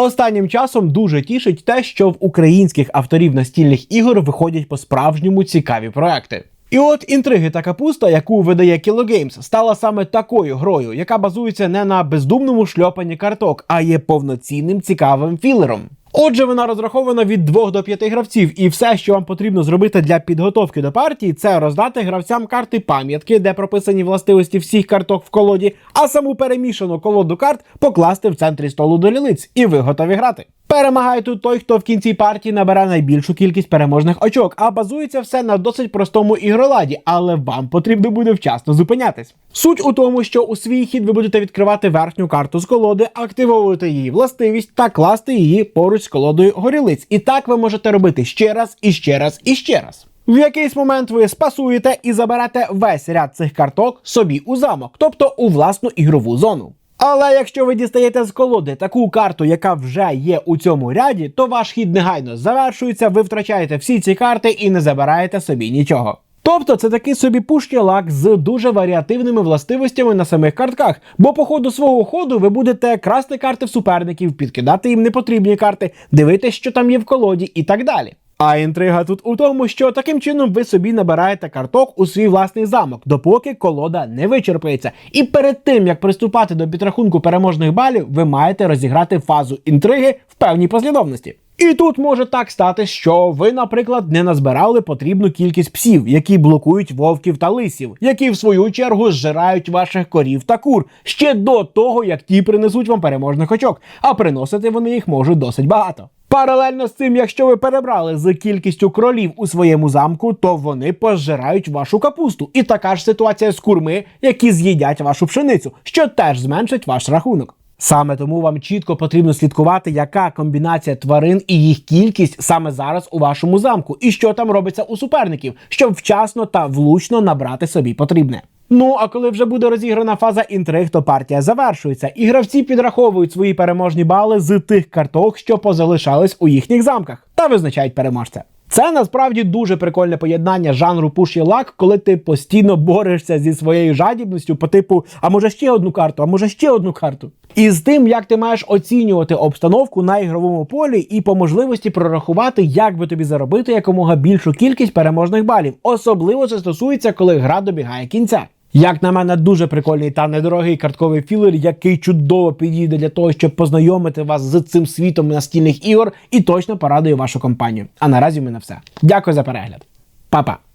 Останнім часом дуже тішить те, що в українських авторів настільних ігор виходять по-справжньому цікаві проекти. І от інтриги та капуста, яку видає Games, стала саме такою грою, яка базується не на бездумному шльопанні карток, а є повноцінним цікавим філером. Отже, вона розрахована від 2 до 5 гравців, і все, що вам потрібно зробити для підготовки до партії, це роздати гравцям карти пам'ятки, де прописані властивості всіх карток в колоді, а саму перемішану колоду карт покласти в центрі столу до лілиць, і ви готові грати. Перемагає тут той, хто в кінці партії набере найбільшу кількість переможних очок, а базується все на досить простому ігроладі, але вам потрібно буде вчасно зупинятись. Суть у тому, що у свій хід ви будете відкривати верхню карту з колоди, активовувати її властивість та класти її поруч з колодою горілиць. І так ви можете робити ще раз, і ще раз, і ще раз. В якийсь момент ви спасуєте і заберете весь ряд цих карток собі у замок, тобто у власну ігрову зону. Але якщо ви дістаєте з колоди таку карту, яка вже є у цьому ряді, то ваш хід негайно завершується, ви втрачаєте всі ці карти і не забираєте собі нічого. Тобто це такий собі пушкілак з дуже варіативними властивостями на самих картках, бо по ходу свого ходу ви будете красти карти в суперників, підкидати їм непотрібні карти, дивитися, що там є в колоді і так далі. А інтрига тут у тому, що таким чином ви собі набираєте карток у свій власний замок, допоки колода не вичерпається. І перед тим як приступати до підрахунку переможних балів, ви маєте розіграти фазу інтриги в певній послідовності. І тут може так стати, що ви, наприклад, не назбирали потрібну кількість псів, які блокують вовків та лисів, які в свою чергу зжирають ваших корів та кур ще до того, як ті принесуть вам переможних очок, а приносити вони їх можуть досить багато. Паралельно з цим, якщо ви перебрали з кількістю кролів у своєму замку, то вони пожирають вашу капусту. І така ж ситуація з курми, які з'їдять вашу пшеницю, що теж зменшить ваш рахунок. Саме тому вам чітко потрібно слідкувати, яка комбінація тварин і їх кількість саме зараз у вашому замку, і що там робиться у суперників, щоб вчасно та влучно набрати собі потрібне. Ну а коли вже буде розіграна фаза інтриг, то партія завершується, і гравці підраховують свої переможні бали з тих карток, що позалишались у їхніх замках, та визначають переможця. Це насправді дуже прикольне поєднання жанру пуш і лак, коли ти постійно борешся зі своєю жадібністю по типу, а може ще одну карту, а може ще одну карту. І з тим, як ти маєш оцінювати обстановку на ігровому полі і по можливості прорахувати, як би тобі заробити якомога більшу кількість переможних балів. Особливо це стосується, коли гра добігає кінця. Як на мене, дуже прикольний та недорогий картковий філер, який чудово підійде для того, щоб познайомити вас з цим світом настільних ігор і точно порадує вашу компанію. А наразі в мене все. Дякую за перегляд. Па-па!